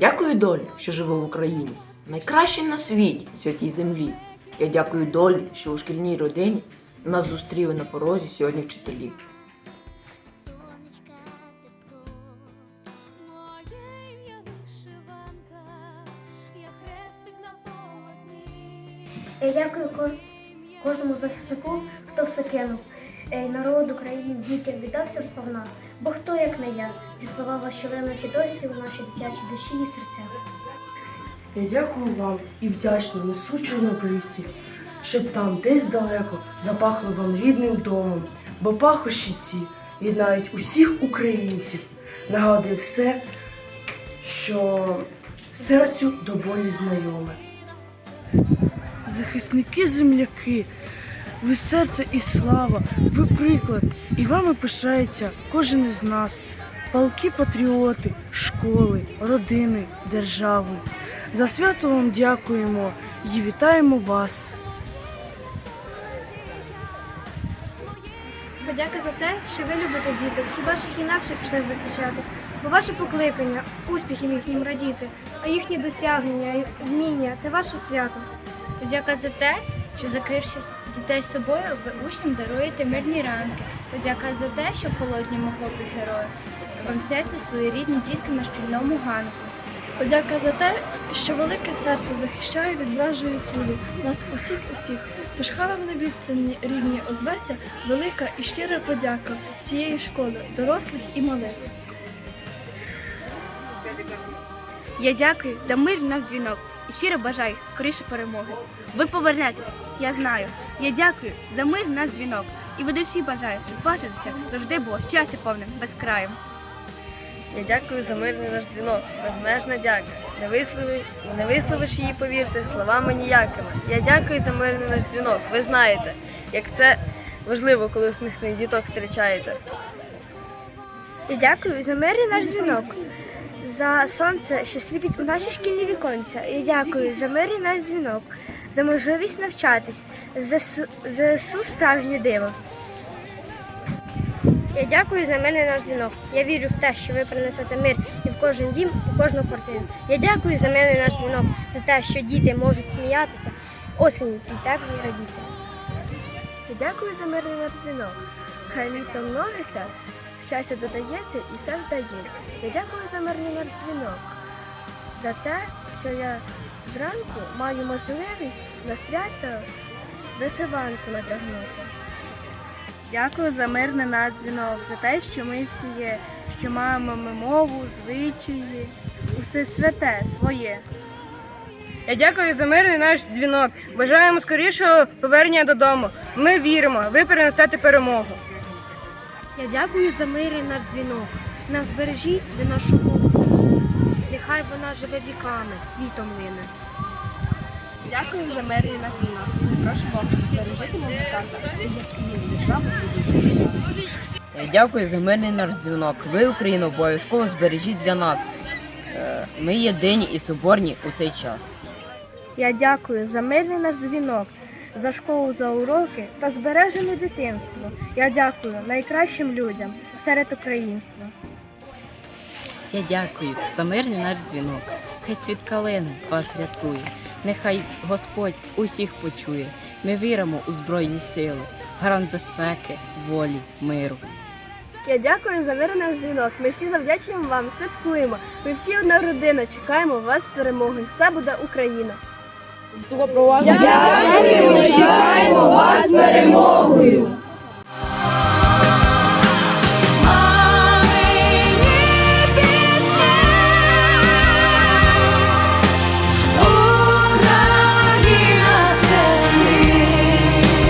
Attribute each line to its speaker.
Speaker 1: дякую долі, що живу в Україні, найкращій на світі, святій землі. Я дякую долі, що у шкільній родині нас зустріли на порозі сьогодні вчителі.
Speaker 2: Я
Speaker 3: дякую кожному захиснику, хто все кинув. Е, Народ України дітям віддався сповна. Бо хто, як не я, ці слова ваші линуть і досі в нашій дитячій душі і серцях.
Speaker 4: Я дякую вам і вдячно несу чорнобривці, щоб там десь далеко запахло вам рідним домом, бо пахощі ці єднають усіх українців, нагадує все, що серцю до болі знайоме. Захисники земляки, ви серце і слава, ви приклад, і вами пишається кожен із нас. Палки патріоти, школи, родини, держави. За свято вам дякуємо і вітаємо вас.
Speaker 5: Подяка за те, що ви любите діток. Хіба ж їх інакше пішли захищати? Бо ваше покликання, успіхів їхнім радіти, а їхні досягнення і вміння це ваше свято.
Speaker 6: Подяка за те, що закривши дітей собою, ви учням даруєте мирні ранки. Подяка за те, що в холодньому хлопі герої. Вам серце свої рідні дітки на шкільному ганку.
Speaker 7: Подяка за те, що велике серце захищає від вражої кулі нас усіх усіх. Тож хай вам на відстані рівні озветься велика і щира подяка всієї школи, дорослих і малих.
Speaker 6: Я дякую за мир на дзвінок і щиро бажаю скоріше перемоги. Ви повернетесь, я знаю. Я дякую за мир на дзвінок і від душі бажаю, щоб ваше життя завжди було щастя повним, безкраєм.
Speaker 8: Я дякую за мирний наш дзвінок, безмежна дяка. Не вислови, не висловиш її, повірте, словами ніякими. Я дякую за мирний наш дзвінок. Ви знаєте, як це важливо, коли усміхних діток зустрічаєте.
Speaker 3: Я дякую за мир і наш дзвінок, за сонце, що світить у наші шкільні віконця. Я дякую за мир і наш дзвінок, за можливість навчатись, за су- ЗСУ справжнє диво. Я дякую за мене наш дзвінок. Я вірю в те, що ви принесете мир і в кожен дім, у кожну квартиру. Я дякую за мене наш дзвінок, за те, що діти можуть сміятися, осені цій теплій радіти. Я дякую за мирний наш дзвінок. Хай літо множиться, щастя додається і все здається. Я дякую за мирний наш дзвінок, за те, що я зранку маю можливість на свято вишиванку натягнути.
Speaker 7: Дякую за мирний надзвінок, за те, що ми всі є, що маємо ми мову, звичаї, усе святе своє.
Speaker 8: Я дякую за мирний наш дзвінок. Бажаємо скорішого повернення додому. Ми віримо, ви перенесете перемогу.
Speaker 5: Я дякую за мир і наш дзвінок. Нас збережіть ви нашу голосу. Нехай вона живе віками, світом лине.
Speaker 8: Дякую за мирний наш дзвінок. Прошу Бога, збережити мого тата, як і він державу буде захищати.
Speaker 1: Дякую за мирний наш дзвінок. Ви, Україну, обов'язково збережіть для нас. Е, Ми єдині і соборні у цей час.
Speaker 3: Я дякую за мирний наш дзвінок, за школу, за уроки та збережене дитинство. Я дякую найкращим людям серед українства.
Speaker 9: Я дякую за мирний наш дзвінок. Хай цвіт калини вас рятує. Нехай Господь усіх почує. Ми віримо у Збройні сили, гарант безпеки, волі, миру.
Speaker 3: Я дякую за мирний наш дзвінок. Ми всі завдячуємо вам, святкуємо. Ми всі одна родина, чекаємо вас з перемоги. Все буде Україна.
Speaker 4: Дякую, чекаємо вас перемогою!